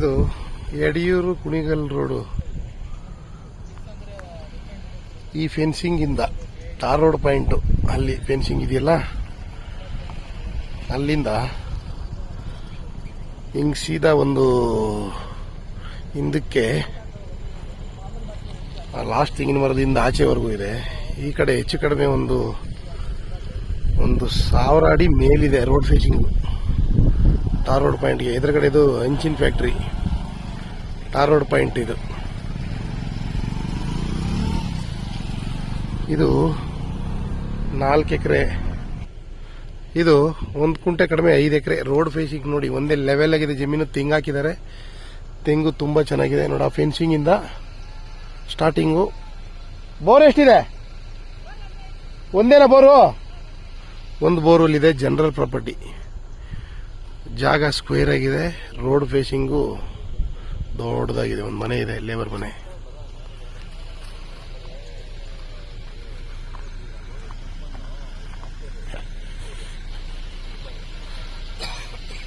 ಇದು ಯಡಿಯೂರು ಕುಣಿಗಲ್ ರೋಡು. ಈ ಫೆನ್ಸಿಂಗ್ ಇಂದ ಟಾರ್ ರೋಡ್ ಪಾಯಿಂಟ್. ಅಲ್ಲಿ ಫೆನ್ಸಿಂಗ್ ಇದೆಯಲ್ಲ? ಅಲ್ಲಿಂದ ಹಿಂಗ್ ಸೀದಾ ಒಂದು ಹಿಂದಕ್ಕೆ ಲಾಸ್ಟ್ ತೆಂಗಿನ ಮರದಿಂದ ಆಚೆವರೆಗೂ ಇದೆ. ಈ ಕಡೆ ಹೆಚ್ಚು ಕಡಿಮೆ ಒಂದು ಒಂದು ಸಾವಿರ ಅಡಿ ಮೇಲಿದೆ ರೋಡ್ ಫೇಸಿಂಗ್ ಟಾರ್ ರೋಡ್ ಪಾಯಿಂಟ್ಗೆ. ಎದುರುಗಡೆ ಇದು ಹಂಚಿನ ಫ್ಯಾಕ್ಟ್ರಿ ಟಾರ್ ರೋಡ್ ಪಾಯಿಂಟ್ ಇದು. ಇದು ನಾಲ್ಕು ಎಕರೆ. ಇದು ಒಂದು ಕುಂಟೆ ಕಡಿಮೆ ಐದು ಎಕರೆ. ರೋಡ್ ಫೇಸಿಂಗ್ ನೋಡಿ, ಒಂದೇ ಲೆವೆಲ್ ಆಗಿದೆ ಜಮೀನು. ತೆಂಗು ಹಾಕಿದ್ದಾರೆ. ತೆಂಗು ತುಂಬ ಚೆನ್ನಾಗಿದೆ. ನೋಡಿ, ಆ ಫೆನ್ಸಿಂಗ್ ಇಂದ ಸ್ಟಾರ್ಟಿಂಗು ಬೋರ್ ಎಷ್ಟಿದೆ? ಒಂದೇನಾ ಬೋರು? ಒಂದು ಬೋರಲ್ಲಿದೆ ಜನರಲ್ ಪ್ರಾಪರ್ಟಿ. ಜಾಗ ಸ್ಕ್ವೇರ್ ಆಗಿದೆ. ರೋಡ್ ಫೇಸಿಂಗು ದೊಡ್ಡದಾಗಿದೆ. ಒಂದು ಮನೆ ಇದೆ ಲೇಬರ್ ಮನೆ.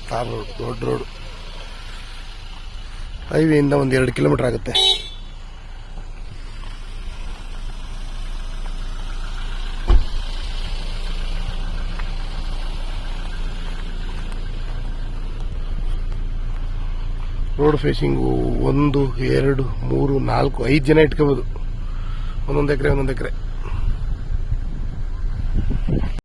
ತಾರ್ ರೋಡ್ ದೊಡ್ಡ ರೋಡ್ ಹೈವೇಯಿಂದ ಒಂದು ಎರಡು ಕಿಲೋಮೀಟರ್ ಆಗುತ್ತೆ. ರೋಡ್ ಫೇಸಿಂಗು ಒಂದು ಎರಡು ಮೂರು ನಾಲ್ಕು ಐದು ಜನ ಇಟ್ಕೋಬೋದು. ಒಂದೊಂದು ಎಕರೆ ಒಂದೊಂದು ಎಕರೆ.